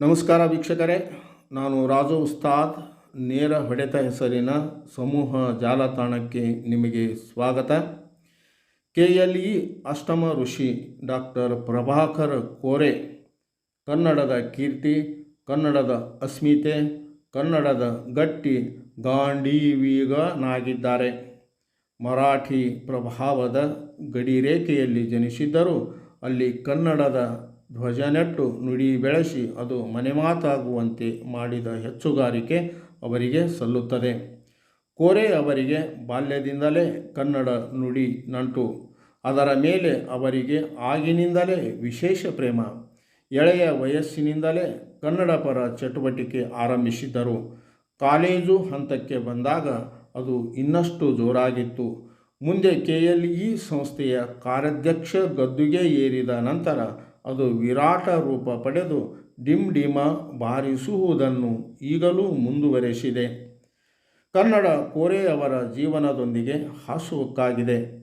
ನಮಸ್ಕಾರ ವೀಕ್ಷಕರೇ, ನಾನು ರಾಜು ಉಸ್ತಾದ್, ನೇರ ಹೊಡೆತ ಹೆಸರಿನ ಸಮೂಹ ಜಾಲತಾಣಕ್ಕೆ ನಿಮಗೆ ಸ್ವಾಗತ. ಕೆ ಎಲ್ ಇ ಅಷ್ಟಮ ಋಷಿ ಡಾಕ್ಟರ್ ಪ್ರಭಾಕರ್ ಕೋರೆ, ಕನ್ನಡದ ಕೀರ್ತಿ, ಕನ್ನಡದ ಅಸ್ಮಿತೆ, ಕನ್ನಡದ ಗಟ್ಟಿ ಗಾಂಡೀವಿಗನಾಗಿದ್ದಾರೆ. ಮರಾಠಿ ಪ್ರಭಾವದ ಗಡಿರೇಖೆಯಲ್ಲಿ ಜನಿಸಿದ್ದರು. ಅಲ್ಲಿ ಕನ್ನಡದ ಧ್ವಜ ನೆಟ್ಟು ನುಡಿ ಬೆಳೆಸಿ ಅದು ಮನೆಮಾತಾಗುವಂತೆ ಮಾಡಿದ ಹೆಚ್ಚುಗಾರಿಕೆ ಅವರಿಗೆ ಸಲ್ಲುತ್ತದೆ. ಕೋರೆ ಅವರಿಗೆ ಬಾಲ್ಯದಿಂದಲೇ ಕನ್ನಡ ನುಡಿ ನಂಟು. ಅದರ ಮೇಲೆ ಅವರಿಗೆ ಆಗಿನಿಂದಲೇ ವಿಶೇಷ ಪ್ರೇಮ. ಎಳೆಯ ವಯಸ್ಸಿನಿಂದಲೇ ಕನ್ನಡ ಪರ ಚಟುವಟಿಕೆ ಆರಂಭಿಸಿದ್ದರು. ಕಾಲೇಜು ಹಂತಕ್ಕೆ ಬಂದಾಗ ಅದು ಇನ್ನಷ್ಟು ಜೋರಾಗಿತ್ತು. ಮುಂದೆ ಕೆ ಎಲ್ ಇ ಸಂಸ್ಥೆಯ ಕಾರ್ಯಾಧ್ಯಕ್ಷ ಗದ್ದುಗೆ ಏರಿದ ನಂತರ ಅದು ವಿರಾಟ ರೂಪ ಪಡೆದು ಡಿಮ್ ಡಿಮ ಬಾರಿಸುವುದನ್ನು ಈಗಲೂ ಮುಂದುವರೆಸಿದೆ. ಕನ್ನಡ ಕೋರೆಯವರ ಜೀವನದೊಂದಿಗೆ ಹಾಸುವಕ್ಕಾಗಿದೆ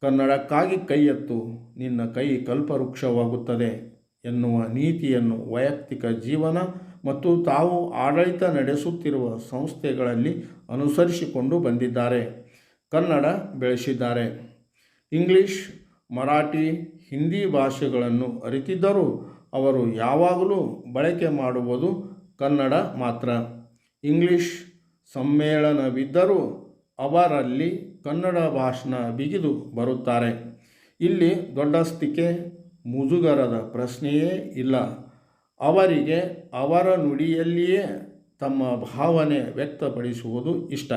ಕನ್ನಡಕ್ಕಾಗಿ ಕೈ ಎತ್ತು ನಿನ್ನ ಕೈ ಕಲ್ಪವೃಕ್ಷವಾಗುತ್ತದೆ ಎನ್ನುವ ನೀತಿಯನ್ನು ವೈಯಕ್ತಿಕ ಜೀವನ ಮತ್ತು ತಾವು ಆಡಳಿತ ನಡೆಸುತ್ತಿರುವ ಸಂಸ್ಥೆಗಳಲ್ಲಿ ಅನುಸರಿಸಿಕೊಂಡು ಬಂದಿದ್ದಾರೆ. ಕನ್ನಡ ಬೆಳೆಸಿದ್ದಾರೆ. ಇಂಗ್ಲಿಷ್, ಮರಾಠಿ ಹಿಂದಿ ಭಾಷೆಗಳನ್ನು ಅರಿತಿದ್ದರೂ ಅವರು ಯಾವಾಗಲೂ ಬಳಕೆ ಮಾಡುವುದು ಕನ್ನಡ ಮಾತ್ರ. ಇಂಗ್ಲಿಷ್ ಸಮ್ಮೇಳನವಿದ್ದರೂ ಅವರಲ್ಲಿ ಕನ್ನಡ ಭಾಷಣ ಬಿಗಿದು ಬರುತ್ತಾರೆ. ಇಲ್ಲಿ ದೊಡ್ಡಸ್ತಿಕೆ, ಮುಜುಗರದ ಪ್ರಶ್ನೆಯೇ ಇಲ್ಲ. ಅವರಿಗೆ ಅವರ ನುಡಿಯಲ್ಲಿಯೇ ತಮ್ಮ ಭಾವನೆ ವ್ಯಕ್ತಪಡಿಸುವುದು ಇಷ್ಟ.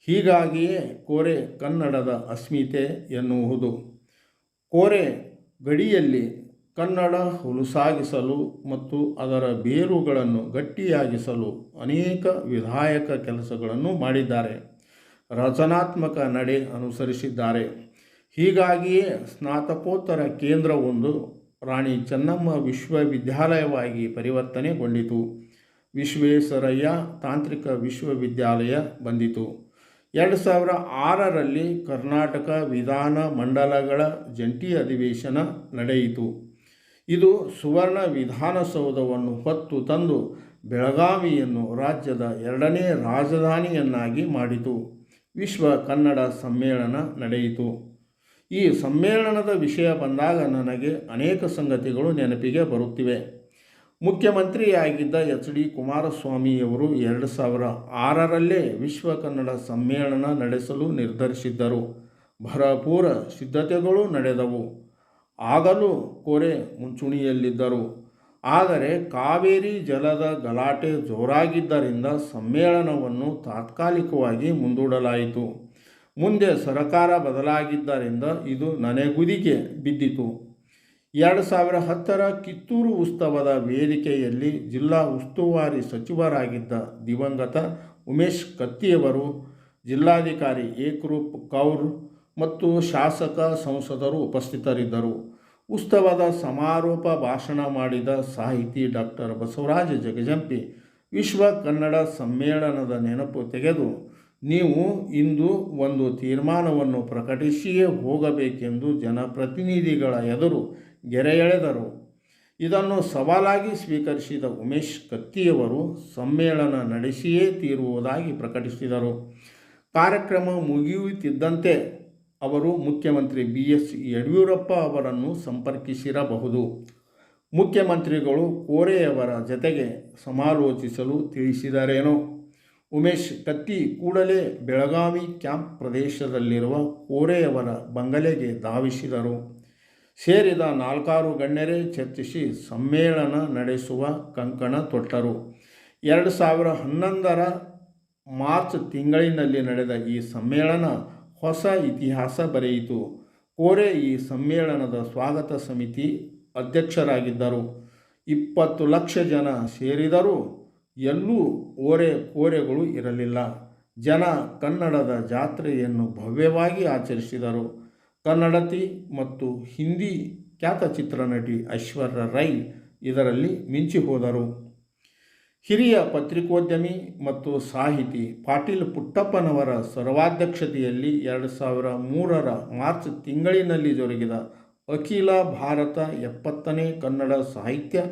ಹೀಗಾಗಿಯೇ ಕೋರೆ ಕನ್ನಡದ ಅಸ್ಮಿತೆ ಎನ್ನುವುದು. ಕೋರೆ ಗಡಿಯಲ್ಲಿ ಕನ್ನಡ ಹುಲುಸಾಗಿಸಲು ಮತ್ತು ಅದರ ಬೇರುಗಳನ್ನು ಗಟ್ಟಿಯಾಗಿಸಲು ಅನೇಕ ವಿಧಾಯಕ ಕೆಲಸಗಳನ್ನು ಮಾಡಿದ್ದಾರೆ. ರಚನಾತ್ಮಕ ನಡೆ ಅನುಸರಿಸಿದ್ದಾರೆ. ಹೀಗಾಗಿಯೇ ಸ್ನಾತಕೋತ್ತರ ಕೇಂದ್ರವೊಂದು ರಾಣಿ ಚೆನ್ನಮ್ಮ ವಿಶ್ವವಿದ್ಯಾಲಯವಾಗಿ ಪರಿವರ್ತನೆಗೊಂಡಿತು. ವಿಶ್ವೇಶ್ವರಯ್ಯ ತಾಂತ್ರಿಕ ವಿಶ್ವವಿದ್ಯಾಲಯ ಬಂದಿತು. ಎರಡು ಸಾವಿರ ಆರರಲ್ಲಿ ಕರ್ನಾಟಕ ವಿಧಾನ ಮಂಡಲಗಳ ಜಂಟಿ ಅಧಿವೇಶನ ನಡೆಯಿತು. ಇದು ಸುವರ್ಣ ವಿಧಾನಸೌಧವನ್ನು ಹೊತ್ತು ತಂದು ಬೆಳಗಾವಿಯನ್ನು ರಾಜ್ಯದ ಎರಡನೇ ರಾಜಧಾನಿಯನ್ನಾಗಿ ಮಾಡಿತು. ವಿಶ್ವ ಕನ್ನಡ ಸಮ್ಮೇಳನ ನಡೆಯಿತು. ಈ ಸಮ್ಮೇಳನದ ವಿಷಯ ಬಂದಾಗ ನನಗೆ ಅನೇಕ ಸಂಗತಿಗಳು ನೆನಪಿಗೆ ಬರುತ್ತಿವೆ. ಮುಖ್ಯಮಂತ್ರಿಯಾಗಿದ್ದ ಎಚ್ ಡಿ ಕುಮಾರಸ್ವಾಮಿಯವರು ಎರಡು ಸಾವಿರ ಆರರಲ್ಲೇ ವಿಶ್ವ ಕನ್ನಡ ಸಮ್ಮೇಳನ ನಡೆಸಲು ನಿರ್ಧರಿಸಿದ್ದರು. ಭರಪೂರ ಸಿದ್ಧತೆಗಳು ನಡೆದವು. ಆಗಲೂ ಕೋರೆ ಮುಂಚೂಣಿಯಲ್ಲಿದ್ದರು. ಆದರೆ ಕಾವೇರಿ ಜಲದ ಗಲಾಟೆ ಜೋರಾಗಿದ್ದರಿಂದ ಸಮ್ಮೇಳನವನ್ನು ತಾತ್ಕಾಲಿಕವಾಗಿ ಮುಂದೂಡಲಾಯಿತು. ಮುಂದೆ ಸರಕಾರ ಬದಲಾಗಿದ್ದರಿಂದ ಇದು ನನೆಗುದಿಗೆ ಬಿದ್ದಿತು. ಎರಡು ಸಾವಿರ ಹತ್ತರ ಕಿತ್ತೂರು ಉತ್ಸವದ ವೇದಿಕೆಯಲ್ಲಿ ಜಿಲ್ಲಾ ಉಸ್ತುವಾರಿ ಸಚಿವರಾಗಿದ್ದ ದಿವಂಗತ ಉಮೇಶ್ ಕತ್ತಿಯವರು, ಜಿಲ್ಲಾಧಿಕಾರಿ ಏಕರೂಪ್ ಕೌರ್ ಮತ್ತು ಶಾಸಕ ಸಂಸದರು ಉಪಸ್ಥಿತರಿದ್ದರು. ಉತ್ಸವದ ಸಮಾರೋಪ ಭಾಷಣ ಮಾಡಿದ ಸಾಹಿತಿ ಡಾಕ್ಟರ್ ಬಸವರಾಜ ಜಗಜಂಪಿ, ವಿಶ್ವ ಕನ್ನಡ ಸಮ್ಮೇಳನದ ನೆನಪು ತೆಗೆದು, ನೀವು ಇಂದು ಒಂದು ತೀರ್ಮಾನವನ್ನು ಪ್ರಕಟಿಸಿಯೇ ಹೋಗಬೇಕೆಂದು ಜನಪ್ರತಿನಿಧಿಗಳ ಎದುರು ಗೆರೆ ಎಳೆದರು. ಇದನ್ನು ಸವಾಲಾಗಿ ಸ್ವೀಕರಿಸಿದ ಉಮೇಶ್ ಕತ್ತಿಯವರು ಸಮ್ಮೇಳನ ನಡೆಸಿಯೇ ತೀರುವುದಾಗಿ ಪ್ರಕಟಿಸಿದರು. ಕಾರ್ಯಕ್ರಮ ಮುಗಿಯುತ್ತಿದ್ದಂತೆ ಅವರು ಮುಖ್ಯಮಂತ್ರಿ ಬಿ. ಎಸ್. ಯಡಿಯೂರಪ್ಪ ಅವರನ್ನು ಸಂಪರ್ಕಿಸಿರಬಹುದು. ಮುಖ್ಯಮಂತ್ರಿಗಳು ಕೋರೆಯವರ ಜತೆಗೆ ಸಮಾಲೋಚಿಸಲು ತಿಳಿಸಿದರೇನೋ? ಉಮೇಶ್ ಕತ್ತಿ ಕೂಡಲೇ ಬೆಳಗಾವಿ ಕ್ಯಾಂಪ್ ಪ್ರದೇಶದಲ್ಲಿರುವ ಕೋರೆಯವರ ಬಂಗಲೆಗೆ ಧಾವಿಸಿದರು. ಸೇರಿದ ನಾಲ್ಕಾರು ಗಣ್ಯರೇ ಚರ್ಚಿಸಿ ಸಮ್ಮೇಳನ ನಡೆಸುವ ಕಂಕಣ ತೊಟ್ಟರು. ಎರಡು ಸಾವಿರ ಹನ್ನೊಂದರ ಮಾರ್ಚ್ ತಿಂಗಳಿನಲ್ಲಿ ನಡೆದ ಈ ಸಮ್ಮೇಳನ ಹೊಸ ಇತಿಹಾಸ ಬರೆಯಿತು. ಕೋರೆ ಈ ಸಮ್ಮೇಳನದ ಸ್ವಾಗತ ಸಮಿತಿ ಅಧ್ಯಕ್ಷರಾಗಿದ್ದರು. ಇಪ್ಪತ್ತು ಲಕ್ಷ ಜನ ಸೇರಿದರೂ ಎಲ್ಲೂ ಓರೆ ಕೋರೆಗಳು ಇರಲಿಲ್ಲ. ಜನ ಕನ್ನಡದ ಜಾತ್ರೆಯನ್ನು ಭವ್ಯವಾಗಿ ಆಚರಿಸಿದರು. ಕನ್ನಡತಿ ಮತ್ತು ಹಿಂದಿ ಖ್ಯಾತ ಚಿತ್ರನಟಿ ಐಶ್ವರ್ಯ ರೈ ಇದರಲ್ಲಿ ಮಿಂಚಿ ಹೋದರು. ಹಿರಿಯ ಪತ್ರಿಕೋದ್ಯಮಿ ಮತ್ತು ಸಾಹಿತಿ ಪಾಟೀಲ್ ಪುಟ್ಟಪ್ಪನವರ ಸರ್ವಾಧ್ಯಕ್ಷತೆಯಲ್ಲಿ ಎರಡು ಸಾವಿರ ಮೂರರ ಮಾರ್ಚ್ ತಿಂಗಳಿನಲ್ಲಿ ಜರುಗಿದ ಅಖಿಲ ಭಾರತ ಎಪ್ಪತ್ತನೇ ಕನ್ನಡ ಸಾಹಿತ್ಯ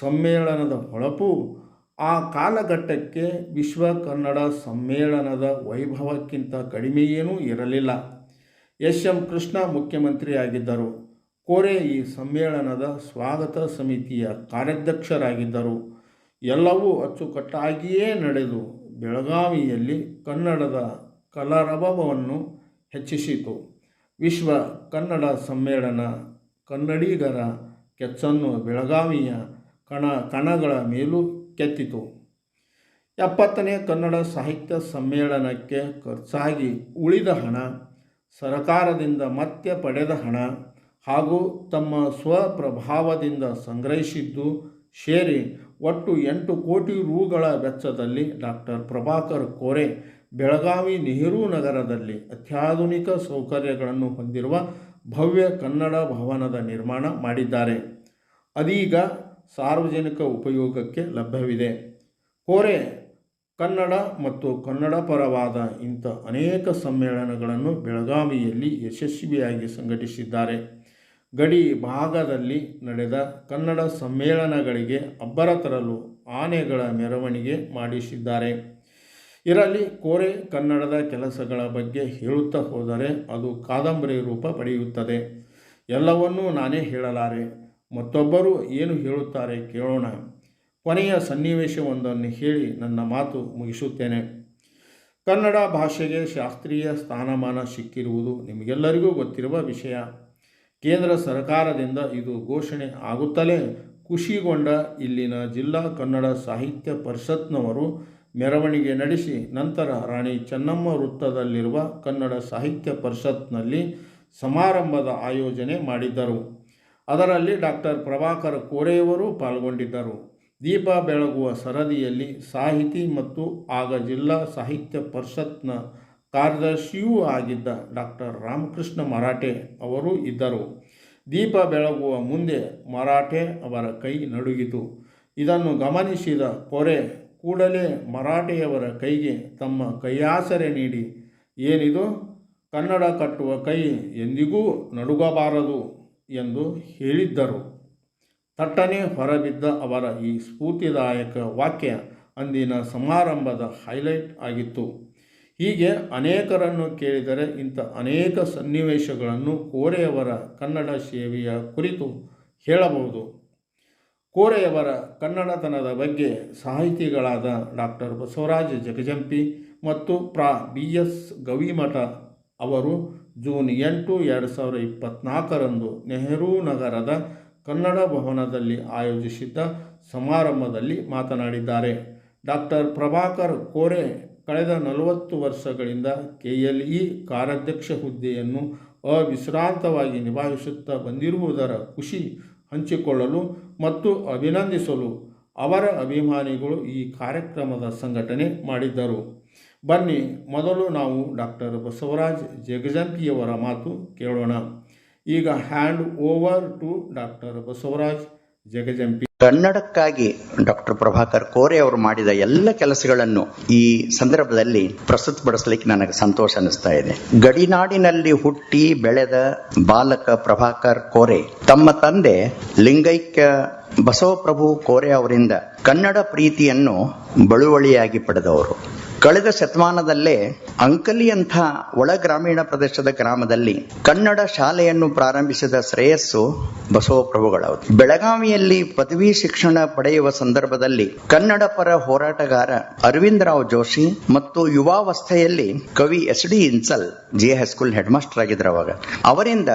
ಸಮ್ಮೇಳನದ ಹೊಳಪು ಆ ಕಾಲಘಟ್ಟಕ್ಕೆ ವಿಶ್ವ ಕನ್ನಡ ಸಮ್ಮೇಳನದ ವೈಭವಕ್ಕಿಂತ ಕಡಿಮೆಯೇನೂ ಇರಲಿಲ್ಲ. ಎಸ್ ಎಂ ಕೃಷ್ಣ ಮುಖ್ಯಮಂತ್ರಿಯಾಗಿದ್ದರು. ಕೋರೆ ಈ ಸಮ್ಮೇಳನದ ಸ್ವಾಗತ ಸಮಿತಿಯ ಕಾರ್ಯಾಧ್ಯಕ್ಷರಾಗಿದ್ದರು. ಎಲ್ಲವೂ ಅಚ್ಚುಕಟ್ಟಾಗಿಯೇ ನಡೆದು ಬೆಳಗಾವಿಯಲ್ಲಿ ಕನ್ನಡದ ಕಲರವವನ್ನು ಹೆಚ್ಚಿಸಿತು. ವಿಶ್ವ ಕನ್ನಡ ಸಮ್ಮೇಳನ ಕನ್ನಡಿಗರ ಕೆಚ್ಚನ್ನು ಬೆಳಗಾವಿಯ ಕಣ ಕಣಗಳ ಮೇಲೂ ಕೆತ್ತಿತು. ಎಪ್ಪತ್ತನೇ ಕನ್ನಡ ಸಾಹಿತ್ಯ ಸಮ್ಮೇಳನಕ್ಕೆ ಖರ್ಚಾಗಿ ಉಳಿದ ಹಣ ಸರಕಾರದಿಂದ ಮತ್ತೆ ಪಡೆದ ಹಣ ಹಾಗೂ ತಮ್ಮ ಸ್ವಪ್ರಭಾವದಿಂದ ಸಂಗ್ರಹಿಸಿದ್ದು ಸೇರಿ ಒಟ್ಟು ಎಂಟು ಕೋಟಿ ರೂಗಳ ವೆಚ್ಚದಲ್ಲಿ ಡಾಕ್ಟರ್ ಪ್ರಭಾಕರ್ ಕೋರೆ ಬೆಳಗಾವಿ ನೆಹರು ನಗರದಲ್ಲಿ ಅತ್ಯಾಧುನಿಕ ಸೌಕರ್ಯಗಳನ್ನು ಹೊಂದಿರುವ ಭವ್ಯ ಕನ್ನಡ ಭವನದ ನಿರ್ಮಾಣ ಮಾಡಿದ್ದಾರೆ. ಅದೀಗ ಸಾರ್ವಜನಿಕ ಉಪಯೋಗಕ್ಕೆ ಲಭ್ಯವಿದೆ. ಕೋರೆ ಕನ್ನಡ ಮತ್ತು ಕನ್ನಡ ಪರವಾದ ಇಂಥ ಅನೇಕ ಸಮ್ಮೇಳನಗಳನ್ನು ಬೆಳಗಾವಿಯಲ್ಲಿ ಯಶಸ್ವಿಯಾಗಿ ಸಂಘಟಿಸಿದ್ದಾರೆ. ಗಡಿ ಭಾಗದಲ್ಲಿ ನಡೆದ ಕನ್ನಡ ಸಮ್ಮೇಳನಗಳಿಗೆ ಅಬ್ಬರ ತರಲು ಆನೆಗಳ ಮೆರವಣಿಗೆ ಮಾಡಿಸಿದ್ದಾರೆ. ಇರಲಿ ಕೋರೆ ಕನ್ನಡದ ಕೆಲಸಗಳ ಬಗ್ಗೆ ಹೇಳುತ್ತಾ ಹೋದರೆ ಅದು ಕಾದಂಬರಿ ರೂಪ ಪಡೆಯುತ್ತದೆ. ಎಲ್ಲವನ್ನೂ ನಾನೇ ಹೇಳಲಾರೆ. ಮತ್ತೊಬ್ಬರು ಏನು ಹೇಳುತ್ತಾರೆ ಕೇಳೋಣ. ಕೊನೆಯ ಸನ್ನಿವೇಶವೊಂದನ್ನು ಹೇಳಿ ನನ್ನ ಮಾತು ಮುಗಿಸುತ್ತೇನೆ. ಕನ್ನಡ ಭಾಷೆಗೆ ಶಾಸ್ತ್ರೀಯ ಸ್ಥಾನಮಾನ ಸಿಕ್ಕಿರುವುದು ನಿಮಗೆಲ್ಲರಿಗೂ ಗೊತ್ತಿರುವ ವಿಷಯ. ಕೇಂದ್ರ ಸರ್ಕಾರದಿಂದ ಇದು ಘೋಷಣೆ ಆಗುತ್ತಲೇ ಖುಷಿಗೊಂಡ ಇಲ್ಲಿನ ಜಿಲ್ಲಾ ಕನ್ನಡ ಸಾಹಿತ್ಯ ಪರಿಷತ್ನವರು ಮೆರವಣಿಗೆ ನಡೆಸಿ ನಂತರ ರಾಣಿ ಚೆನ್ನಮ್ಮ ವೃತ್ತದಲ್ಲಿರುವ ಕನ್ನಡ ಸಾಹಿತ್ಯ ಪರಿಷತ್ನಲ್ಲಿ ಸಮಾರಂಭದ ಆಯೋಜನೆ ಮಾಡಿದ್ದರು. ಅದರಲ್ಲಿ ಡಾಕ್ಟರ್ ಪ್ರಭಾಕರ್ ಕೋರೆಯವರು ಪಾಲ್ಗೊಂಡಿದ್ದರು. ದೀಪ ಬೆಳಗುವ ಸರದಿಯಲ್ಲಿ ಸಾಹಿತಿ ಮತ್ತು ಆಗ ಜಿಲ್ಲಾ ಸಾಹಿತ್ಯ ಪರಿಷತ್ನ ಕಾರ್ಯದರ್ಶಿಯೂ ಆಗಿದ್ದ ಡಾಕ್ಟರ್ ರಾಮಕೃಷ್ಣ ಮರಾಠೆ ಅವರು ಇದ್ದರು. ದೀಪ ಬೆಳಗುವ ಮುಂದೆ ಮರಾಠೆ ಅವರ ಕೈ ನಡುಗಿತು. ಇದನ್ನು ಗಮನಿಸಿದ ಕೊರೆ ಕೂಡಲೇ ಮರಾಠೆಯವರ ಕೈಗೆ ತಮ್ಮ ಕೈಯಾಸರೆ ನೀಡಿ, ಏನಿದು? ಕನ್ನಡ ಕಟ್ಟುವ ಕೈ ಎಂದಿಗೂ ನಡುಗಬಾರದು ಎಂದು ಹೇಳಿದ್ದರು. ತಟ್ಟನೆ ಹೊರಬಿದ್ದ ಅವರ ಈ ಸ್ಫೂರ್ತಿದಾಯಕ ವಾಕ್ಯ ಅಂದಿನ ಸಮಾರಂಭದ ಹೈಲೈಟ್ ಆಗಿತ್ತು. ಹೀಗೆ ಅನೇಕರನ್ನು ಕೇಳಿದರೆ ಇಂಥ ಅನೇಕ ಸನ್ನಿವೇಶಗಳನ್ನು ಕೋರೆಯವರ ಕನ್ನಡ ಸೇವೆಯ ಕುರಿತು ಹೇಳಬಹುದು. ಕೋರೆಯವರ ಕನ್ನಡತನದ ಬಗ್ಗೆ ಸಾಹಿತಿಗಳಾದ ಡಾಕ್ಟರ್ ಬಸವರಾಜ ಜಗಜಂಪಿ ಮತ್ತು ಪ್ರಾ. ಬಿ. ಎಸ್. ಗವಿಮಠ ಅವರು ಜೂನ್ ಎಂಟು, ಎರಡು ಸಾವಿರದ ಇಪ್ಪತ್ತ್ನಾಲ್ಕರಂದು ನೆಹರೂ ನಗರದ ಕನ್ನಡ ಭವನದಲ್ಲಿ ಆಯೋಜಿಸಿದ್ದ ಸಮಾರಂಭದಲ್ಲಿ ಮಾತನಾಡಿದ್ದಾರೆ. ಡಾಕ್ಟರ್ ಪ್ರಭಾಕರ್ ಕೋರೆ ಕಳೆದ ನಲವತ್ತು ವರ್ಷಗಳಿಂದ ಕೆ ಎಲ್ ಇ ಕಾರ್ಯಾಧ್ಯಕ್ಷ ಹುದ್ದೆಯನ್ನು ಅವಿಶ್ರಾಂತವಾಗಿ ನಿಭಾಯಿಸುತ್ತಾ ಬಂದಿರುವುದರ ಖುಷಿ ಹಂಚಿಕೊಳ್ಳಲು ಮತ್ತು ಅಭಿನಂದಿಸಲು ಅವರ ಅಭಿಮಾನಿಗಳು ಈ ಕಾರ್ಯಕ್ರಮದ ಸಂಘಟನೆ ಮಾಡಿದ್ದರು. ಬನ್ನಿ, ಮೊದಲು ನಾವು ಡಾಕ್ಟರ್ ಬಸವರಾಜ್ ಜಗಜಂಪಿಯವರ ಮಾತು ಕೇಳೋಣ. ಈಗ hand over to doctor Basavaraj Jagajampi. ಕನ್ನಡಕ್ಕಾಗಿ doctor Prabhakar Kore ಅವರು ಮಾಡಿದ ಎಲ್ಲ ಕೆಲಸಗಳನ್ನು ಈ ಸಂದರ್ಭದಲ್ಲಿ ಪ್ರಸ್ತುತಪಡಿಸಲಿಕ್ಕೆ ನನಗೆ ಸಂತೋಷ ಅನಿಸ್ತಾ ಇದೆ. ಗಡಿನಾಡಿನಲ್ಲಿ ಹುಟ್ಟಿ ಬೆಳೆದ ಬಾಲಕ ಪ್ರಭಾಕರ್ ಕೋರೆ ತಮ್ಮ ತಂದೆ ಲಿಂಗೈಕ್ಯ ಬಸವಪ್ರಭು ಕೋರೆ ಅವರಿಂದ ಕನ್ನಡ ಪ್ರೀತಿಯನ್ನು ಬಳುವಳಿಯಾಗಿ ಪಡೆದವರು. ಕಳೆದ ಶತಮಾನದಲ್ಲೇ ಅಂಕಲಿಯಂಥ ಒಳ ಗ್ರಾಮೀಣ ಪ್ರದೇಶದ ಗ್ರಾಮದಲ್ಲಿ ಕನ್ನಡ ಶಾಲೆಯನ್ನು ಪ್ರಾರಂಭಿಸಿದ ಶ್ರೇಯಸ್ಸು ಬಸವಪ್ರಭುಗಳವರು ಬೆಳಗಾವಿಯಲ್ಲಿ ಪದವಿ ಶಿಕ್ಷಣ ಪಡೆಯುವ ಸಂದರ್ಭದಲ್ಲಿ ಕನ್ನಡ ಪರ ಹೋರಾಟಗಾರ ಅರವಿಂದ್ ರಾವ್ ಜೋಶಿ ಮತ್ತು ಯುವಾವಸ್ಥೆಯಲ್ಲಿ ಕವಿ S D Inchal, G high school headmaster ಆಗಿದ್ರು ಅವಾಗ. ಅವರಿಂದ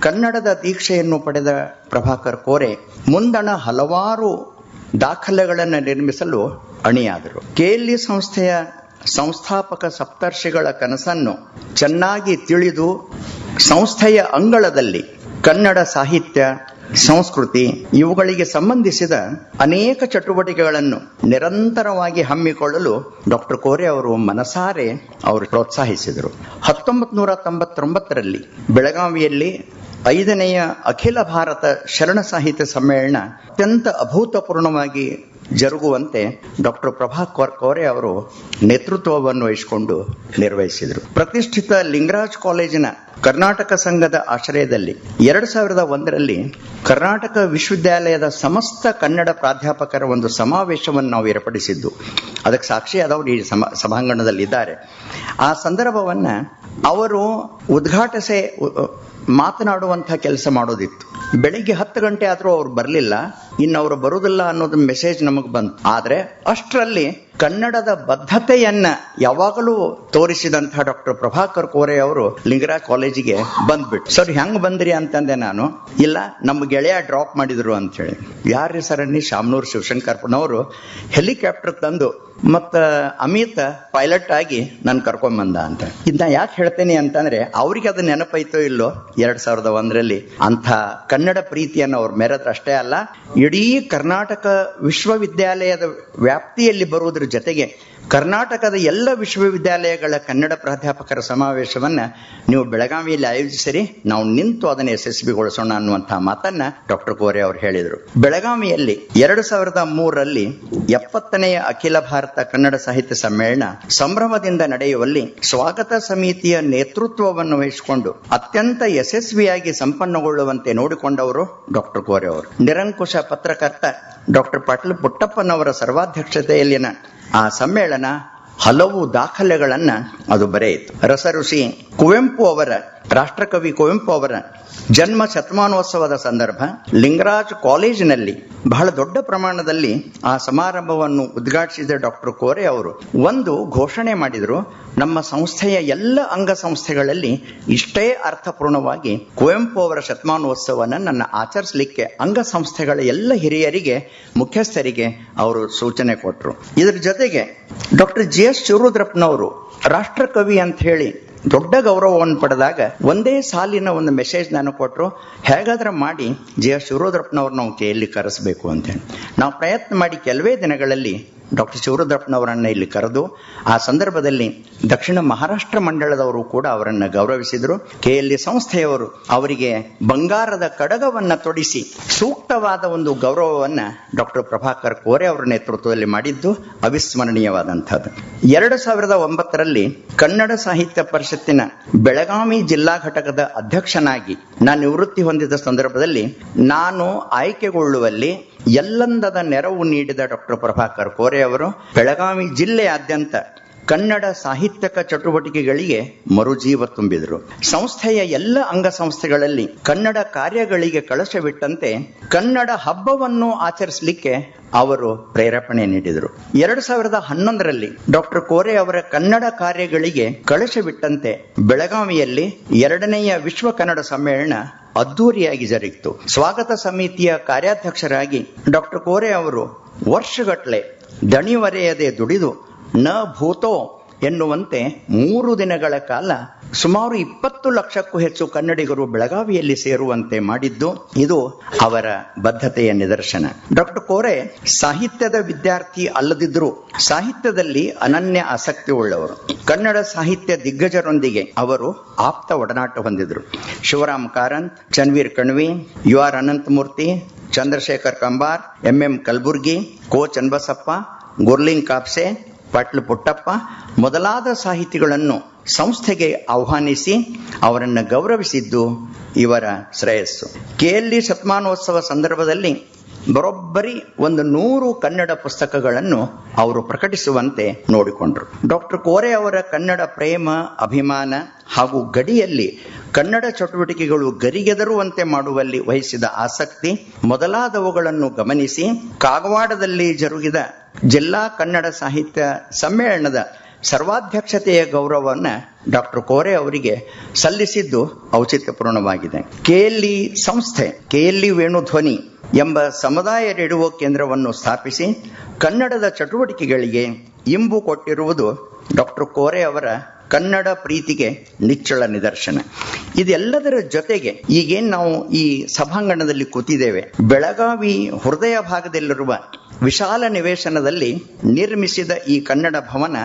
ಕನ್ನಡದ ದೀಕ್ಷೆಯನ್ನು ಪಡೆದ ಪ್ರಭಾಕರ್ ಕೋರೆ ಮುಂದಣ ಹಲವಾರು ದಾಖಲೆಗಳನ್ನು ನಿರ್ಮಿಸಲು ಅಣಿಯಾದರು. ಕೆಎಲ್ಇ ಸಂಸ್ಥೆಯ ಸಂಸ್ಥಾಪಕ ಸಪ್ತರ್ಷಿಗಳ ಕನಸನ್ನು ಚೆನ್ನಾಗಿ ತಿಳಿದು ಸಂಸ್ಥೆಯ ಅಂಗಳದಲ್ಲಿ ಕನ್ನಡ ಸಾಹಿತ್ಯ, ಸಂಸ್ಕೃತಿ ಇವುಗಳಿಗೆ ಸಂಬಂಧಿಸಿದ ಅನೇಕ ಚಟುವಟಿಕೆಗಳನ್ನು ನಿರಂತರವಾಗಿ ಹಮ್ಮಿಕೊಳ್ಳಲು ಡಾಕ್ಟರ್ ಕೋರೆ ಅವರು ಮನಸಾರೆ ಅವರು ಪ್ರೋತ್ಸಾಹಿಸಿದರು. ಹತ್ತೊಂಬತ್ ನೂರ ತೊಂಬತ್ತೊಂಬತ್ತರಲ್ಲಿ ಬೆಳಗಾವಿಯಲ್ಲಿ ಐದನೆಯ ಅಖಿಲ ಭಾರತ ಶರಣ ಸಾಹಿತ್ಯ ಸಮ್ಮೇಳನ ಅತ್ಯಂತ ಅಭೂತಪೂರ್ಣವಾಗಿ ಜರುಗುವಂತೆ ಡಾಕ್ಟರ್ ಪ್ರಭಾಕರ್ ಕೋರೆ ಅವರು ನೇತೃತ್ವವನ್ನು ವಹಿಸಿಕೊಂಡು ನಿರ್ವಹಿಸಿದರು. ಪ್ರತಿಷ್ಠಿತ ಲಿಂಗರಾಜ್ ಕಾಲೇಜಿನ ಕರ್ನಾಟಕ ಸಂಘದ ಆಶ್ರಯದಲ್ಲಿ ಎರಡು ಸಾವಿರದ ಒಂದರಲ್ಲಿ ಕರ್ನಾಟಕ ವಿಶ್ವವಿದ್ಯಾಲಯದ ಸಮಸ್ತ ಕನ್ನಡ ಪ್ರಾಧ್ಯಾಪಕರ ಒಂದು ಸಮಾವೇಶವನ್ನು ನಾವು ಏರ್ಪಡಿಸಿದ್ದು. ಅದಕ್ಕೆ ಸಾಕ್ಷಿಯಾದವರು ಈ ಸಮ, ಸಭಾಂಗಣದಲ್ಲಿದ್ದಾರೆ. ಆ ಸಂದರ್ಭವನ್ನ ಅವರು ಉದ್ಘಾಟಿಸೆ ಮಾತನಾಡುವಂಥ ಕೆಲಸ ಮಾಡೋದಿತ್ತು. ಬೆಳಿಗ್ಗೆ ಹತ್ತು ಗಂಟೆ ಆದರೂ ಅವ್ರು ಬರಲಿಲ್ಲ, ಇನ್ನು ಅವರು ಬರುವುದಿಲ್ಲ ಅನ್ನೋದು ಮೆಸೇಜ್ ನಮಗೆ ಬಂತು. ಆದರೆ ಅಷ್ಟರಲ್ಲಿ ಕನ್ನಡದ ಬದ್ಧತೆಯನ್ನ ಯಾವಾಗಲೂ ತೋರಿಸಿದಂತಹ ಡಾಕ್ಟರ್ ಪ್ರಭಾಕರ್ ಕೋರೆ ಅವರು ಲಿಂಗರಾಜ್ ಕಾಲೇಜಿಗೆ ಬಂದ್ಬಿಟ್ಟು ಸರ್, ಹೆಂಗ್ ಬಂದ್ರಿ ಅಂತಂದೆ ನಾನು, ಇಲ್ಲ, ನಮ್ಮ ಗೆಳೆಯ ಡ್ರಾಪ್ ಮಾಡಿದ್ರು ಅಂತ ಹೇಳಿ ಯಾರ್ರಿ ಸರ್ ಅನ್ನಿ? ಶಾಮನೂರ್ ಶಿವಶಂಕರ್ಪನವರು ಹೆಲಿಕಾಪ್ಟರ್ ತಂದು ಮತ್ತ ಅಮಿತ್ ಪೈಲಟ್ ಆಗಿ ನಾನು ಕರ್ಕೊಂಡ್ ಅಂತ. ಇದನ್ನ ಯಾಕೆ ಹೇಳ್ತೇನೆ ಅಂತಂದ್ರೆ, ಅವ್ರಿಗೆ ಅದು ನೆನಪೈತೋ ಇಲ್ಲೋ, ಎರಡ್ ಸಾವಿರದ ಒಂದರಲ್ಲಿ ಅಂತ ಕನ್ನಡ ಪ್ರೀತಿಯನ್ನು ಅವ್ರು ಮೆರೆದ್ರಷ್ಟೇ ಅಲ್ಲ, ಇಡೀ ಕರ್ನಾಟಕ ವಿಶ್ವವಿದ್ಯಾಲಯದ ವ್ಯಾಪ್ತಿಯಲ್ಲಿ ಬರುವುದರ ಜೊತೆಗೆ ಕರ್ನಾಟಕದ ಎಲ್ಲ ವಿಶ್ವವಿದ್ಯಾಲಯಗಳ ಕನ್ನಡ ಪ್ರಾಧ್ಯಾಪಕರ ಸಮಾವೇಶವನ್ನ ನೀವು ಬೆಳಗಾವಿಯಲ್ಲಿ ಆಯೋಜಿಸಿರಿ. ನಾವು ನಿಂತು ಅದನ್ನು ಯಶಸ್ವಿಗೊಳಿಸೋಣ ಅನ್ನುವಂತಹ ಮಾತನ್ನ ಡಾಕ್ಟರ್ ಕೋರೆ ಅವರು ಹೇಳಿದರು. ಬೆಳಗಾವಿಯಲ್ಲಿ ಎರಡು ಸಾವಿರದ ಮೂರರಲ್ಲಿ ಎಪ್ಪತ್ತನೆಯ ಅಖಿಲ ಭಾರತ ಕನ್ನಡ ಸಾಹಿತ್ಯ ಸಮ್ಮೇಳನ ಸಂಭ್ರಮದಿಂದ ನಡೆಯುವಲ್ಲಿ ಸ್ವಾಗತ ಸಮಿತಿಯ ನೇತೃತ್ವವನ್ನು ವಹಿಸಿಕೊಂಡು ಅತ್ಯಂತ ಯಶಸ್ವಿಯಾಗಿ ಸಂಪನ್ನಗೊಳ್ಳುವಂತೆ ನೋಡಿಕೊಂಡವರು ಡಾಕ್ಟರ್ ಕೋರೆ ಅವರು. ನಿರಂಕುಶ ಪತ್ರಕರ್ತ ಡಾಕ್ಟರ್ ಪಾಟೀಲ್ ಪುಟ್ಟಪ್ಪನವರ ಸರ್ವಾಧ್ಯಕ್ಷತೆಯಲ್ಲಿನ ಆ ಸಮ್ಮೇಳನ ಹಲವು ದಾಖಲೆಗಳನ್ನು ಅದು ಬರೆಯಿತು. ರಸಋಷಿ ಕುವೆಂಪು ಅವರ, ರಾಷ್ಟ್ರಕವಿ ಕುವೆಂಪು ಅವರ ಜನ್ಮ ಶತಮಾನೋತ್ಸವದ ಸಂದರ್ಭ ಲಿಂಗರಾಜ್ ಕಾಲೇಜಿನಲ್ಲಿ ಬಹಳ ದೊಡ್ಡ ಪ್ರಮಾಣದಲ್ಲಿ ಆ ಸಮಾರಂಭವನ್ನು ಉದ್ಘಾಟಿಸಿದ ಡಾಕ್ಟರ್ ಕೋರೆ ಅವರು. ಒಂದು ಘೋಷಣೆ ಮಾಡಿದರು, ನಮ್ಮ ಸಂಸ್ಥೆಯ ಎಲ್ಲ ಅಂಗ ಸಂಸ್ಥೆಗಳಲ್ಲಿ ಇಷ್ಟೇ ಅರ್ಥಪೂರ್ಣವಾಗಿ ಕುವೆಂಪು ಅವರ ಶತಮಾನೋತ್ಸವನ ನನ್ನ ಆಚರಿಸಲಿಕ್ಕೆ ಅಂಗ ಸಂಸ್ಥೆಗಳ ಎಲ್ಲ ಹಿರಿಯರಿಗೆ, ಮುಖ್ಯಸ್ಥರಿಗೆ ಅವರು ಸೂಚನೆ ಕೊಟ್ಟರು ಇದರ ಜೊತೆಗೆ ಡಾಕ್ಟರ್ ಜಿ ಎಸ್ ಶಿವರುದ್ರಪ್ಪನವರು ರಾಷ್ಟ್ರಕವಿ ಅಂತ ಹೇಳಿ ದೊಡ್ಡ ಗೌರವವನ್ನು ಪಡೆದಾಗ ಒಂದೇ ಸಾಲಿನ ಒಂದು ಮೆಸೇಜ್ ನಾನು ಕೊಟ್ಟರು ಹೇಗಾದ್ರೆ ಮಾಡಿ, ಜಿ ಎಸ್ ಶಿವರುದ್ರಪ್ಪನವ್ರು ನಾವು ಕೈಯಲ್ಲಿ ಕರೆಸಬೇಕು ಅಂತ ಹೇಳಿ. ನಾವು ಪ್ರಯತ್ನ ಮಾಡಿ ಕೆಲವೇ ದಿನಗಳಲ್ಲಿ ಡಾಕ್ಟರ್ ಶಿವರುದ್ರಪ್ಪನವರನ್ನ ಇಲ್ಲಿ ಕರೆದು, ಆ ಸಂದರ್ಭದಲ್ಲಿ ದಕ್ಷಿಣ ಮಹಾರಾಷ್ಟ್ರ ಮಂಡಳದವರು ಕೂಡ ಅವರನ್ನು ಗೌರವಿಸಿದರು. ಕೆ ಎಲ್ ಇ ಸಂಸ್ಥೆಯವರು ಅವರಿಗೆ ಬಂಗಾರದ ಕಡಗವನ್ನು ತೊಡಿಸಿ ಸೂಕ್ತವಾದ ಒಂದು ಗೌರವವನ್ನು ಡಾಕ್ಟರ್ ಪ್ರಭಾಕರ್ ಕೋರೆ ಅವರ ನೇತೃತ್ವದಲ್ಲಿ ಮಾಡಿದ್ದು ಅವಿಸ್ಮರಣೀಯವಾದಂಥದ್ದು. ಎರಡು ಸಾವಿರದ ಒಂಬತ್ತರಲ್ಲಿ ಕನ್ನಡ ಸಾಹಿತ್ಯ ಪರಿಷತ್ತಿನ ಬೆಳಗಾವಿ ಜಿಲ್ಲಾ ಘಟಕದ ಅಧ್ಯಕ್ಷನಾಗಿ ನಾನು ನಿವೃತ್ತಿ ಹೊಂದಿದ ಸಂದರ್ಭದಲ್ಲಿ ನಾನು ಆಯ್ಕೆಗೊಳ್ಳುವಲ್ಲಿ ಎಲ್ಲಂದದ ನೆರವು ನೀಡಿದ ಡಾಕ್ಟರ್ ಪ್ರಭಾಕರ್ ಕೋರೆ ಅವರು ಬೆಳಗಾವಿ ಜಿಲ್ಲೆಯಾದ್ಯಂತ ಕನ್ನಡ ಸಾಹಿತ್ಯಕ ಚಟುವಟಿಕೆಗಳಿಗೆ ಮರುಜೀವ ತುಂಬಿದರು. ಸಂಸ್ಥೆಯ ಎಲ್ಲ ಅಂಗಸಂಸ್ಥೆಗಳಲ್ಲಿ ಕನ್ನಡ ಕಾರ್ಯಗಳಿಗೆ ಕಳಶವಿಟ್ಟಂತೆ ಕನ್ನಡ ಹಬ್ಬವನ್ನು ಆಚರಿಸಲಿಕ್ಕೆ ಅವರು ಪ್ರೇರೇಪಣೆ ನೀಡಿದರು. ಎರಡು ಸಾವಿರದ ಹನ್ನೊಂದರಲ್ಲಿ ಡಾಕ್ಟರ್ ಕೋರೆ ಅವರ ಕನ್ನಡ ಕಾರ್ಯಗಳಿಗೆ ಕಳಶವಿಟ್ಟಂತೆ ಬೆಳಗಾವಿಯಲ್ಲಿ ಎರಡನೆಯ ವಿಶ್ವ ಕನ್ನಡ ಸಮ್ಮೇಳನ ಅದ್ದೂರಿಯಾಗಿ ಜರುಗಿತು. ಸ್ವಾಗತ ಸಮಿತಿಯ ಕಾರ್ಯಾಧ್ಯಕ್ಷರಾಗಿ ಡಾಕ್ಟರ್ ಕೋರೆ ಅವರು ವರ್ಷಗಟ್ಟಲೆ ದಣಿವರೆಯದೆ ದುಡಿದು ನ ಭೂತೋ ಎನ್ನುವಂತೆ ಮೂರು ದಿನಗಳ ಕಾಲ ಸುಮಾರು ಇಪ್ಪತ್ತು ಲಕ್ಷಕ್ಕೂ ಹೆಚ್ಚು ಕನ್ನಡಿಗರು ಬೆಳಗಾವಿಯಲ್ಲಿ ಸೇರುವಂತೆ ಮಾಡಿದ್ದು ಇದು ಅವರ ಬದ್ಧತೆಯ ನಿದರ್ಶನ. ಡಾಕ್ಟರ್ ಕೋರೆ, ಸಾಹಿತ್ಯದ ವಿದ್ಯಾರ್ಥಿ ಅಲ್ಲದಿದ್ದರೂ ಸಾಹಿತ್ಯದಲ್ಲಿ ಅನನ್ಯ ಆಸಕ್ತಿ ಉಳ್ಳವರು. ಕನ್ನಡ ಸಾಹಿತ್ಯ ದಿಗ್ಗಜರೊಂದಿಗೆ ಅವರು ಆಪ್ತ ಒಡನಾಟ ಹೊಂದಿದ್ರು. Shivaram Karanth, Chennaveer Kanavi, U R Ananthamurthy, Chandrashekhar Kambar, M M Kalburgi, Ko Channabasappa Gurling Kapse Patil Puttappa ಮೊದಲಾದ ಸಾಹಿತಿಗಳನ್ನು ಸಂಸ್ಥೆಗೆ ಆಹ್ವಾನಿಸಿ ಅವರನ್ನು ಗೌರವಿಸಿದ್ದು ಇವರ ಶ್ರೇಯಸ್ಸು. ಕೆಎಲ್ಇ ಶತಮಾನೋತ್ಸವ ಸಂದರ್ಭದಲ್ಲಿ ಬರೋಬ್ಬರಿ ಒಂದು ನೂರು ಕನ್ನಡ ಪುಸ್ತಕಗಳನ್ನು ಅವರು ಪ್ರಕಟಿಸುವಂತೆ ನೋಡಿಕೊಂಡರು. ಡಾಕ್ಟರ್ ಕೋರೆ ಅವರ ಕನ್ನಡ ಪ್ರೇಮ, ಅಭಿಮಾನ ಹಾಗೂ ಗಡಿಯಲ್ಲಿ ಕನ್ನಡ ಚಟುವಟಿಕೆಗಳು ಗರಿಗೆದರುವಂತೆ ಮಾಡುವಲ್ಲಿ ವಹಿಸಿದ ಆಸಕ್ತಿ, ಮೊದಲಾದವುಗಳನ್ನು ಗಮನಿಸಿ ಕಾಗವಾಡದಲ್ಲಿ ಜರುಗಿದ ಜಿಲ್ಲಾ ಕನ್ನಡ ಸಾಹಿತ್ಯ ಸಮ್ಮೇಳನದ ಸರ್ವಾಧ್ಯಕ್ಷತೆಯ ಗೌರವವನ್ನು ಡಾಕ್ಟರ್ ಕೋರೆ ಅವರಿಗೆ ಸಲ್ಲಿಸಿದ್ದು ಔಚಿತ್ಯಪೂರ್ಣವಾಗಿದೆ ಕೆಎಲ್ಇ ಸಂಸ್ಥೆ, ಕೆಎಲ್ಇ ವೇಣುಧ್ವನಿ ಎಂಬ ಸಮುದಾಯ ರೇಡಿಯೋ ಕೇಂದ್ರವನ್ನು ಸ್ಥಾಪಿಸಿ ಕನ್ನಡದ ಚಟುವಟಿಕೆಗಳಿಗೆ ಇಂಬು ಕೊಟ್ಟಿರುವುದು ಡಾಕ್ಟರ್ ಕೋರೆ ಅವರ ಕನ್ನಡ ಪ್ರೀತಿಗೆ ನಿಚ್ಚಳ ನಿದರ್ಶನ. ಇದೆಲ್ಲದರ ಜೊತೆಗೆ ಈಗೇನು ನಾವು ಈ ಸಭಾಂಗಣದಲ್ಲಿ ಕೂತಿದ್ದೇವೆ, ಬೆಳಗಾವಿ ಹೃದಯ ಭಾಗದಲ್ಲಿರುವ ವಿಶಾಲ ನಿವೇಶನದಲ್ಲಿ ನಿರ್ಮಿಸಿದ ಈ ಕನ್ನಡ ಭವನ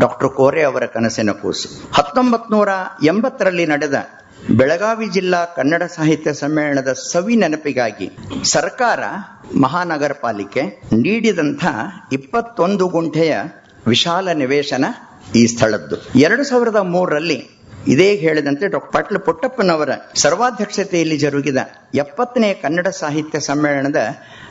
ಡಾಕ್ಟರ್ ಕೋರೆ ಅವರ ಕನಸಿನ ಕೂಸು. ಹತ್ತೊಂಬತ್ ನೂರ ಎಂಬತ್ತರಲ್ಲಿ ನಡೆದ ಬೆಳಗಾವಿ ಜಿಲ್ಲಾ ಕನ್ನಡ ಸಾಹಿತ್ಯ ಸಮ್ಮೇಳನದ ಸವಿ ನೆನಪಿಗಾಗಿ ಸರ್ಕಾರ ಮಹಾನಗರ ಪಾಲಿಕೆ ನೀಡಿದಂಥ ಇಪ್ಪತ್ತೊಂದು ಗುಂಠೆಯ ವಿಶಾಲ ನಿವೇಶನ ಈ ಸ್ಥಳದ್ದು. ಎರಡು ಸಾವಿರದ ಮೂರರಲ್ಲಿ ಇದೇ ಹೇಳಿದಂತೆ ಡಾಕ್ಟರ್ ಪಾಟೀಲ್ ಪುಟ್ಟಪ್ಪನವರ ಸರ್ವಾಧ್ಯಕ್ಷತೆಯಲ್ಲಿ ಜರುಗಿದ ಎಪ್ಪತ್ತನೇ ಕನ್ನಡ ಸಾಹಿತ್ಯ ಸಮ್ಮೇಳನದ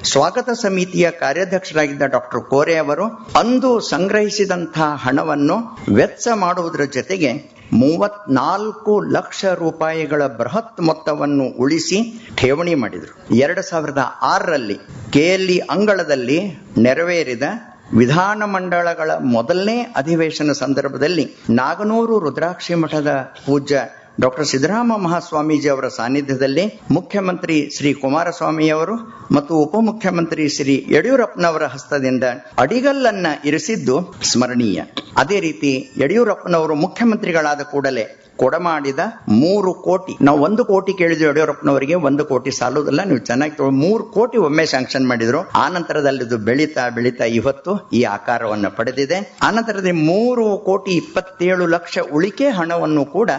ಸ್ವಾಗತ ಸಮಿತಿಯ ಕಾರ್ಯಾಧ್ಯಕ್ಷರಾಗಿದ್ದ ಡಾಕ್ಟರ್ ಕೋರೆ ಅವರು, ಅಂದು ಸಂಗ್ರಹಿಸಿದಂತಹ ಹಣವನ್ನು ವೆಚ್ಚ ಮಾಡುವುದರ ಜೊತೆಗೆ ಮೂವತ್ನಾಲ್ಕು ಲಕ್ಷ ರೂಪಾಯಿಗಳ ಬೃಹತ್ ಮೊತ್ತವನ್ನು ಉಳಿಸಿ ಠೇವಣಿ ಮಾಡಿದರು. ಎರಡು ಸಾವಿರದ ಆರರಲ್ಲಿ ಕೆಎಲ್ಇ ಅಂಗಳದಲ್ಲಿ ನೆರವೇರಿದ ವಿಧಾನಮಂಡಲಗಳ ಮೊದಲನೇ ಅಧಿವೇಶನ ಸಂದರ್ಭದಲ್ಲಿ ನಾಗನೂರು ರುದ್ರಾಕ್ಷಿ ಮಠದ ಪೂಜ್ಯ ಡಾಕ್ಟರ್ ಸಿದ್ದರಾಮ ಮಹಾಸ್ವಾಮೀಜಿ ಅವರ ಸಾನ್ನಿಧ್ಯದಲ್ಲಿ ಮುಖ್ಯಮಂತ್ರಿ ಶ್ರೀ ಕುಮಾರಸ್ವಾಮಿಯವರು ಮತ್ತು ಉಪಮುಖ್ಯಮಂತ್ರಿ ಶ್ರೀ ಯಡಿಯೂರಪ್ಪನವರ ಹಸ್ತದಿಂದ ಅಡಿಗಲ್ಲನ್ನ ಇರಿಸಿದ್ದು ಸ್ಮರಣೀಯ. ಅದೇ ರೀತಿ ಯಡಿಯೂರಪ್ಪನವರು ಮುಖ್ಯಮಂತ್ರಿಗಳಾದ ಕೂಡಲೇ ಕೊಡಮಾಡಿದ ಮೂರು ಕೋಟಿ. ನಾವು ಒಂದು ಕೋಟಿ ಕೇಳಿದ್ವಿ ಯಡಿಯೂರಪ್ಪನವರಿಗೆ, ಒಂದು ಕೋಟಿ ಸಾಲುದಲ್ಲ, ನೀವು ಚೆನ್ನಾಗಿ ಮೂರು ಕೋಟಿ ಒಮ್ಮೆ ಸ್ಯಾಂಕ್ಷನ್ ಮಾಡಿದ್ರು. ಆ ನಂತರದಲ್ಲಿ ಇದು ಬೆಳೀತಾ ಬೆಳೀತಾ ಇವತ್ತು ಈ ಆಕಾರವನ್ನು ಪಡೆದಿದೆ. ಆನಂತರದಲ್ಲಿ ಮೂರು ಕೋಟಿ ಇಪ್ಪತ್ತೇಳು ಲಕ್ಷ ಉಳಿಕೆ ಹಣವನ್ನು ಕೂಡ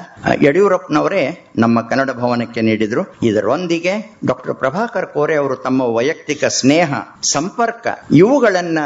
ಯಡಿಯೂರಪ್ಪನವರೇ ನಮ್ಮ ಕನ್ನಡ ಭವನಕ್ಕೆ ನೀಡಿದ್ರು. ಇದರೊಂದಿಗೆ ಡಾಕ್ಟರ್ ಪ್ರಭಾಕರ್ ಕೋರೆ ಅವರು ತಮ್ಮ ವೈಯಕ್ತಿಕ ಸ್ನೇಹ, ಸಂಪರ್ಕ ಇವುಗಳನ್ನ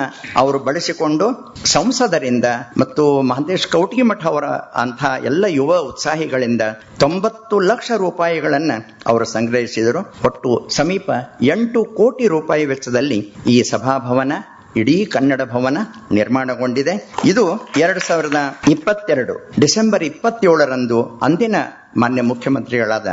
ಅವರು ಬಳಸಿಕೊಂಡು ಸಂಸದರಿಂದ ಮತ್ತು ಮಹಂತೇಶ್ ಕೌಟಿಮಠ ಅವರ ಅಂತಹ ಎಲ್ಲ ಯುವ ಉತ್ಸಾಹಿಗಳಿಂದ ತೊಂಬತ್ತು ಲಕ್ಷ ರೂಪಾಯಿಗಳನ್ನು ಅವರು ಸಂಗ್ರಹಿಸಿದರು. ಒಟ್ಟು ಸಮೀಪ ಎಂಟು ಕೋಟಿ ರೂಪಾಯಿ ವೆಚ್ಚದಲ್ಲಿ ಈ ಸಭಾಭವನ, ಇಡೀ ಕನ್ನಡ ಭವನ ನಿರ್ಮಾಣಗೊಂಡಿದೆ. ಇದು ಎರಡು ಸಾವಿರದ ಇಪ್ಪತ್ತೆರಡು ಡಿಸೆಂಬರ್ ಇಪ್ಪತ್ತೇಳರಂದು ಅಂದಿನ ಮಾನ್ಯ ಮುಖ್ಯಮಂತ್ರಿಗಳಾದ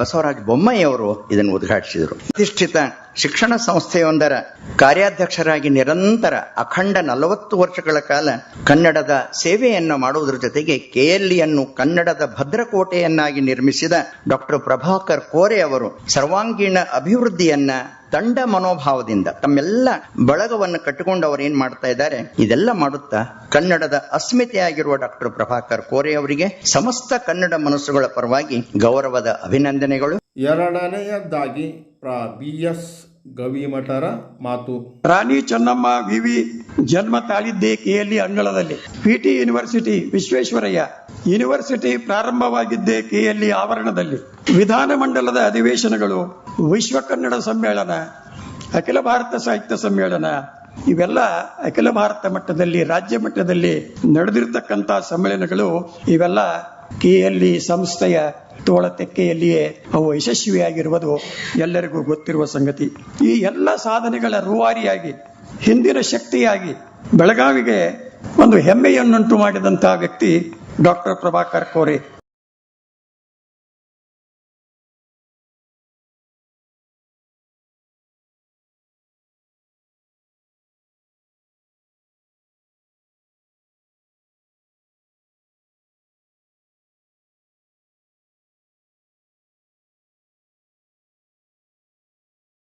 ಬಸವರಾಜ ಬೊಮ್ಮಾಯಿ ಅವರು ಇದನ್ನು ಉದ್ಘಾಟಿಸಿದರು. ಪ್ರತಿಷ್ಠಿತ ಶಿಕ್ಷಣ ಸಂಸ್ಥೆಯೊಂದರ ಕಾರ್ಯಾಧ್ಯಕ್ಷರಾಗಿ ನಿರಂತರ ಅಖಂಡ ನಲವತ್ತು ವರ್ಷಗಳ ಕಾಲ ಕನ್ನಡದ ಸೇವೆಯನ್ನು ಮಾಡುವುದರ ಜೊತೆಗೆ ಕೆಎಲ್ಇಯನ್ನು ಕನ್ನಡದ ಭದ್ರಕೋಟೆಯನ್ನಾಗಿ ನಿರ್ಮಿಸಿದ ಡಾಕ್ಟರ್ ಪ್ರಭಾಕರ್ ಕೋರೆ ಅವರು ಸರ್ವಾಂಗೀಣ ಅಭಿವೃದ್ಧಿಯನ್ನ ತಂಡ ಮನೋಭಾವದಿಂದ ತಮ್ಮೆಲ್ಲ ಬಳಗವನ್ನು ಕಟ್ಟಿಕೊಂಡು ಅವರು ಏನ್ ಮಾಡ್ತಾ ಇದ್ದಾರೆ, ಇದೆಲ್ಲ ಮಾಡುತ್ತಾ ಕನ್ನಡದ ಅಸ್ಮಿತೆಯಾಗಿರುವ ಡಾಕ್ಟರ್ ಪ್ರಭಾಕರ್ ಕೋರೆ ಅವರಿಗೆ ಸಮಸ್ತ ಕನ್ನಡ ಮನಸ್ಸುಗಳ ಪರವಾಗಿ ಗೌರವದ ಅಭಿನಂದನೆಗಳು. ಎರಡನೆಯದಾಗಿ ಪ್ರಾ ಬಿ ಎಸ್ ಗವಿಮಠರ ಮಾತು. ರಾಣಿ ಚೆನ್ನಮ್ಮ ವಿವಿ ಜನ್ಮ ತಾಳಿದ್ದೇ ಕೆಎಲ್ಇ ಅಂಗಳದಲ್ಲಿ. ಪಿಟಿ ಯೂನಿವರ್ಸಿಟಿ ವಿಶ್ವೇಶ್ವರಯ್ಯ ಯೂನಿವರ್ಸಿಟಿ ಪ್ರಾರಂಭವಾಗಿದ್ದೇ ಕೆಎಲ್ಇ ಆವರಣದಲ್ಲಿ. ವಿಧಾನಮಂಡಲದ ಅಧಿವೇಶನಗಳು, ವಿಶ್ವ ಕನ್ನಡ ಸಮ್ಮೇಳನ, ಅಖಿಲ ಭಾರತ ಸಾಹಿತ್ಯ ಸಮ್ಮೇಳನ, ಇವೆಲ್ಲ ಅಖಿಲ ಭಾರತ ಮಟ್ಟದಲ್ಲಿ, ರಾಜ್ಯ ಮಟ್ಟದಲ್ಲಿ ನಡೆದಿರ್ತಕ್ಕಂಥ ಸಮ್ಮೇಳನಗಳು, ಇವೆಲ್ಲ ಕೆಎಲ್ಇ ಸಂಸ್ಥೆಯ ತೋಳ ತೆಕ್ಕೆಯಲ್ಲಿಯೇ ಅವು ಯಶಸ್ವಿಯಾಗಿರುವುದು ಎಲ್ಲರಿಗೂ ಗೊತ್ತಿರುವ ಸಂಗತಿ. ಈ ಎಲ್ಲ ಸಾಧನೆಗಳ ರೂವಾರಿಯಾಗಿ, ಹಿಂದಿನ ಶಕ್ತಿಯಾಗಿ ಬೆಳಗಾವಿಗೆ ಒಂದು ಹೆಮ್ಮೆಯನ್ನುಂಟು ಮಾಡಿದಂತಹ ವ್ಯಕ್ತಿ ಡಾಕ್ಟರ್ ಪ್ರಭಾಕರ್ ಕೋರೆ.